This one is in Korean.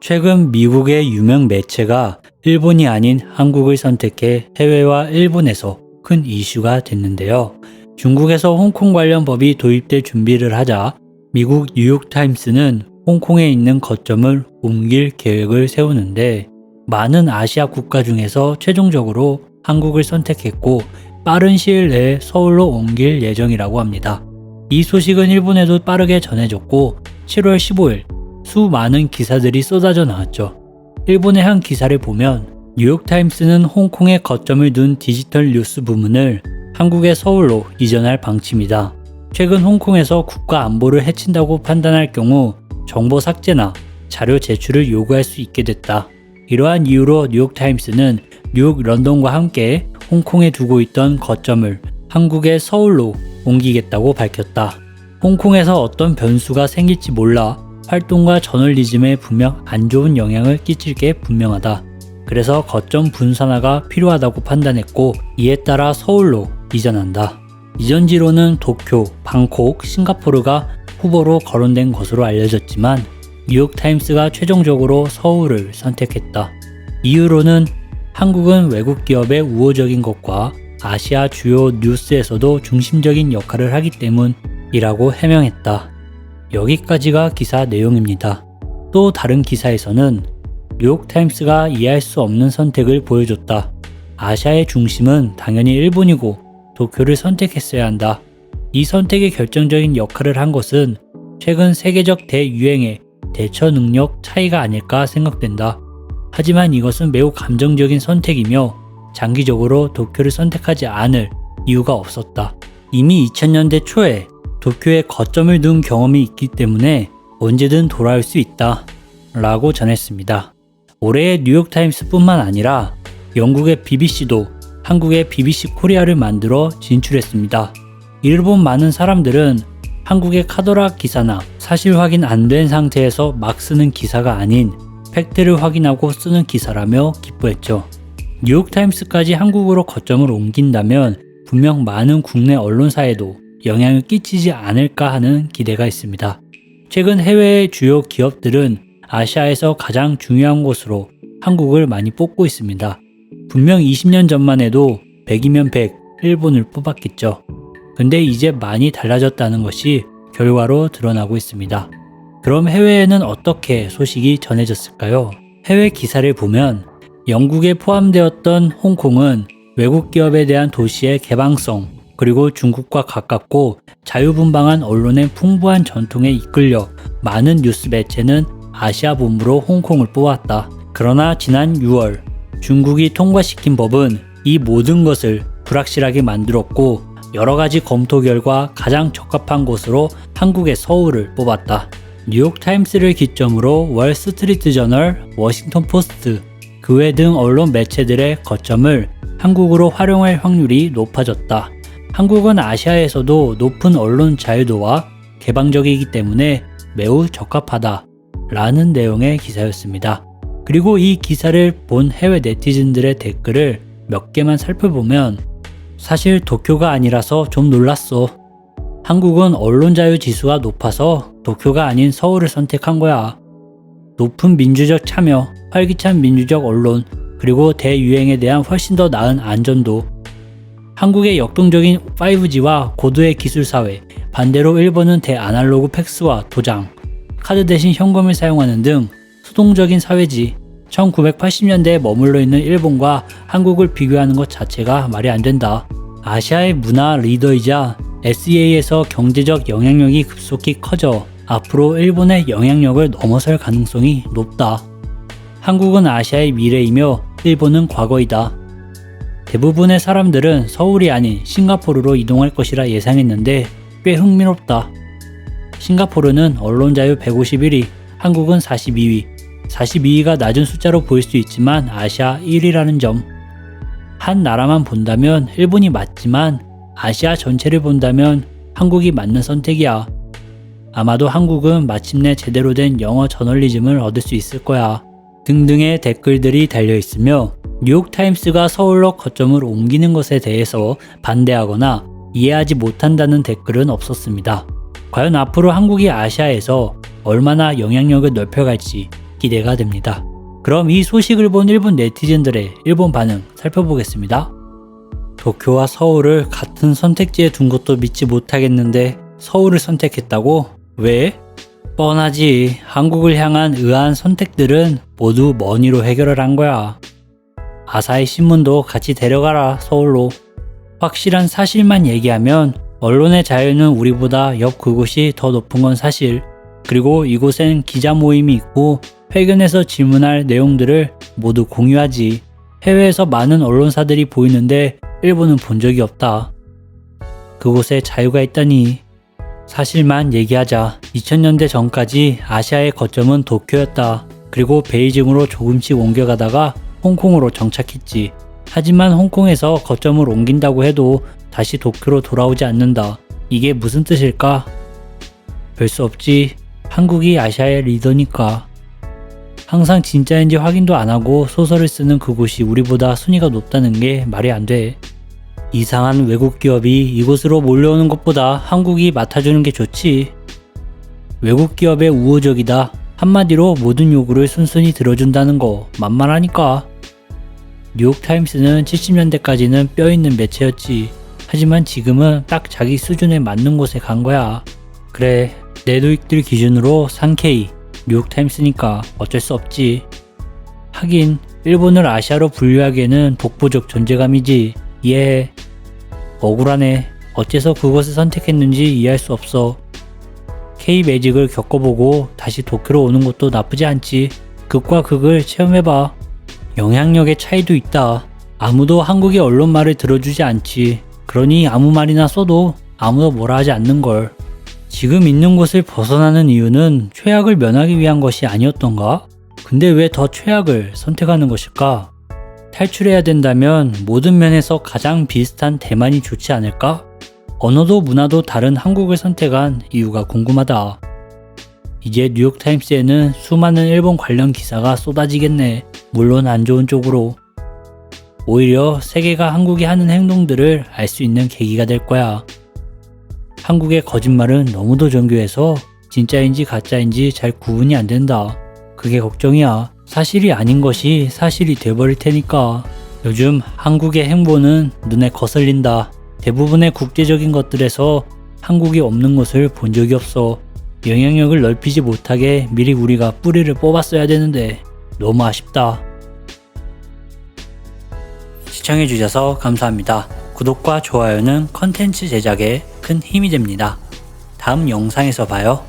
최근 미국의 유명 매체가 일본이 아닌 한국을 선택해 해외와 일본에서 큰 이슈가 됐는데요. 중국에서 홍콩 관련 법이 도입될 준비를 하자 미국 뉴욕타임스는 홍콩에 있는 거점을 옮길 계획을 세우는데 많은 아시아 국가 중에서 최종적으로 한국을 선택했고 빠른 시일 내에 서울로 옮길 예정이라고 합니다. 이 소식은 일본에도 빠르게 전해졌고 7월 15일 수많은 기사들이 쏟아져 나왔죠. 일본의 한 기사를 보면 뉴욕타임스는 홍콩에 거점을 둔 디지털 뉴스 부문을 한국의 서울로 이전할 방침이다. 최근 홍콩에서 국가 안보를 해친다고 판단할 경우 정보 삭제나 자료 제출을 요구할 수 있게 됐다. 이러한 이유로 뉴욕타임스는 뉴욕, 런던과 함께 홍콩에 두고 있던 거점을 한국의 서울로 옮기겠다고 밝혔다. 홍콩에서 어떤 변수가 생길지 몰라 활동과 저널리즘에 분명 안 좋은 영향을 끼칠 게 분명하다. 그래서 거점 분산화가 필요하다고 판단했고 이에 따라 서울로 이전한다. 이전지로는 도쿄, 방콕, 싱가포르가 후보로 거론된 것으로 알려졌지만 뉴욕타임스가 최종적으로 서울을 선택했다. 이유로는 한국은 외국 기업의 우호적인 것과 아시아 주요 뉴스에서도 중심적인 역할을 하기 때문이라고 해명했다. 여기까지가 기사 내용입니다. 또 다른 기사에서는 뉴욕타임스가 이해할 수 없는 선택을 보여줬다. 아시아의 중심은 당연히 일본이고 도쿄를 선택했어야 한다. 이 선택의 결정적인 역할을 한 것은 최근 세계적 대유행의 대처 능력 차이가 아닐까 생각된다. 하지만 이것은 매우 감정적인 선택이며 장기적으로 도쿄를 선택하지 않을 이유가 없었다. 이미 2000년대 초에 도쿄에 거점을 둔 경험이 있기 때문에 언제든 돌아올 수 있다. 라고 전했습니다. 올해의 뉴욕타임스뿐만 아니라 영국의 BBC도 한국의 BBC 코리아를 만들어 진출했습니다. 이를 본 많은 사람들은 한국의 카더라 기사나 사실 확인 안 된 상태에서 막 쓰는 기사가 아닌 팩트를 확인하고 쓰는 기사라며 기뻐했죠. 뉴욕타임스까지 한국으로 거점을 옮긴다면 분명 많은 국내 언론사에도 영향을 끼치지 않을까 하는 기대가 있습니다. 최근 해외의 주요 기업들은 아시아에서 가장 중요한 곳으로 한국을 많이 뽑고 있습니다. 분명 20년 전만 해도 100이면 100, 일본을 뽑았겠죠. 근데 이제 많이 달라졌다는 것이 결과로 드러나고 있습니다. 그럼 해외에는 어떻게 소식이 전해졌을까요? 해외 기사를 보면 영국에 포함되었던 홍콩은 외국 기업에 대한 도시의 개방성, 그리고 중국과 가깝고 자유분방한 언론의 풍부한 전통에 이끌려 많은 뉴스 매체는 아시아 본부로 홍콩을 뽑았다. 그러나 지난 6월 중국이 통과시킨 법은 이 모든 것을 불확실하게 만들었고 여러 가지 검토 결과 가장 적합한 곳으로 한국의 서울을 뽑았다. 뉴욕타임스를 기점으로 월스트리트 저널, 워싱턴 포스트, 그 외 등 언론 매체들의 거점을 한국으로 활용할 확률이 높아졌다. 한국은 아시아에서도 높은 언론 자유도와 개방적이기 때문에 매우 적합하다. 라는 내용의 기사였습니다. 그리고 이 기사를 본 해외 네티즌들의 댓글을 몇 개만 살펴보면 사실 도쿄가 아니라서 좀 놀랐어. 한국은 언론 자유 지수가 높아서 도쿄가 아닌 서울을 선택한 거야. 높은 민주적 참여, 활기찬 민주적 언론, 그리고 대유행에 대한 훨씬 더 나은 안전도, 한국의 역동적인 5G와 고도의 기술 사회, 반대로 일본은 대아날로그 팩스와 도장, 카드 대신 현금을 사용하는 등 수동적인 사회지. 1980년대에 머물러 있는 일본과 한국을 비교하는 것 자체가 말이 안 된다. 아시아의 문화 리더이자 SEA에서 경제적 영향력이 급속히 커져 앞으로 일본의 영향력을 넘어설 가능성이 높다. 한국은 아시아의 미래이며 일본은 과거이다. 대부분의 사람들은 서울이 아닌 싱가포르로 이동할 것이라 예상했는데 꽤 흥미롭다. 싱가포르는 언론 자유 151위, 한국은 42위. 42위가 낮은 숫자로 보일 수 있지만 아시아 1위라는 점. 한 나라만 본다면 일본이 맞지만 아시아 전체를 본다면 한국이 맞는 선택이야. 아마도 한국은 마침내 제대로 된 영어 저널리즘을 얻을 수 있을 거야. 등등의 댓글들이 달려 있으며 뉴욕타임스가 서울로 거점을 옮기는 것에 대해서 반대하거나 이해하지 못한다는 댓글은 없었습니다. 과연 앞으로 한국이 아시아에서 얼마나 영향력을 넓혀갈지 기대가 됩니다. 그럼 이 소식을 본 일본 네티즌들의 일본 반응 살펴보겠습니다. 도쿄와 서울을 같은 선택지에 둔 것도 믿지 못하겠는데 서울을 선택했다고? 왜? 뻔하지. 한국을 향한 의아한 선택들은 모두 머니로 해결을 한 거야. 아사히 신문도 같이 데려가라, 서울로. 확실한 사실만 얘기하면 언론의 자유는 우리보다 옆 그곳이 더 높은 건 사실. 그리고 이곳엔 기자 모임이 있고 회견에서 질문할 내용들을 모두 공유하지. 해외에서 많은 언론사들이 보이는데 일본은 본 적이 없다. 그곳에 자유가 있다니. 사실만 얘기하자. 2000년대 전까지 아시아의 거점은 도쿄였다. 그리고 베이징으로 조금씩 옮겨가다가 홍콩으로 정착했지. 하지만 홍콩에서 거점을 옮긴다고 해도 다시 도쿄로 돌아오지 않는다. 이게 무슨 뜻일까? 별 수 없지. 한국이 아시아의 리더니까. 항상 진짜인지 확인도 안 하고 소설을 쓰는 그곳이 우리보다 순위가 높다는 게 말이 안 돼. 이상한 외국 기업이 이곳으로 몰려오는 것보다 한국이 맡아주는 게 좋지. 외국 기업의 우호적이다. 한마디로 모든 요구를 순순히 들어준다는 거 만만하니까. 뉴욕타임스는 70년대까지는 뼈 있는 매체였지. 하지만 지금은 딱 자기 수준에 맞는 곳에 간 거야. 그래, 내 도익들 기준으로 상케이, 뉴욕타임스니까 어쩔 수 없지. 하긴, 일본을 아시아로 분류하기에는 독보적 존재감이지. 이해해. 억울하네. 어째서 그것을 선택했는지 이해할 수 없어. K 매직을 겪어보고 다시 도쿄로 오는 것도 나쁘지 않지. 극과 극을 체험해봐. 영향력의 차이도 있다. 아무도 한국의 언론 말을 들어주지 않지. 그러니 아무 말이나 써도 아무도 뭐라 하지 않는 걸. 지금 있는 곳을 벗어나는 이유는 최악을 면하기 위한 것이 아니었던가? 근데 왜 더 최악을 선택하는 것일까? 탈출해야 된다면 모든 면에서 가장 비슷한 대만이 좋지 않을까? 언어도 문화도 다른 한국을 선택한 이유가 궁금하다. 이제 뉴욕타임스에는 수많은 일본 관련 기사가 쏟아지겠네. 물론 안 좋은 쪽으로. 오히려 세계가 한국이 하는 행동들을 알 수 있는 계기가 될 거야. 한국의 거짓말은 너무도 정교해서 진짜인지 가짜인지 잘 구분이 안 된다. 그게 걱정이야. 사실이 아닌 것이 사실이 돼버릴 테니까. 요즘 한국의 행보는 눈에 거슬린다. 대부분의 국제적인 것들에서 한국이 없는 것을 본 적이 없어. 영향력을 넓히지 못하게 미리 우리가 뿌리를 뽑았어야 되는데 너무 아쉽다. 시청해주셔서 감사합니다. 구독과 좋아요는 컨텐츠 제작에 큰 힘이 됩니다. 다음 영상에서 봐요.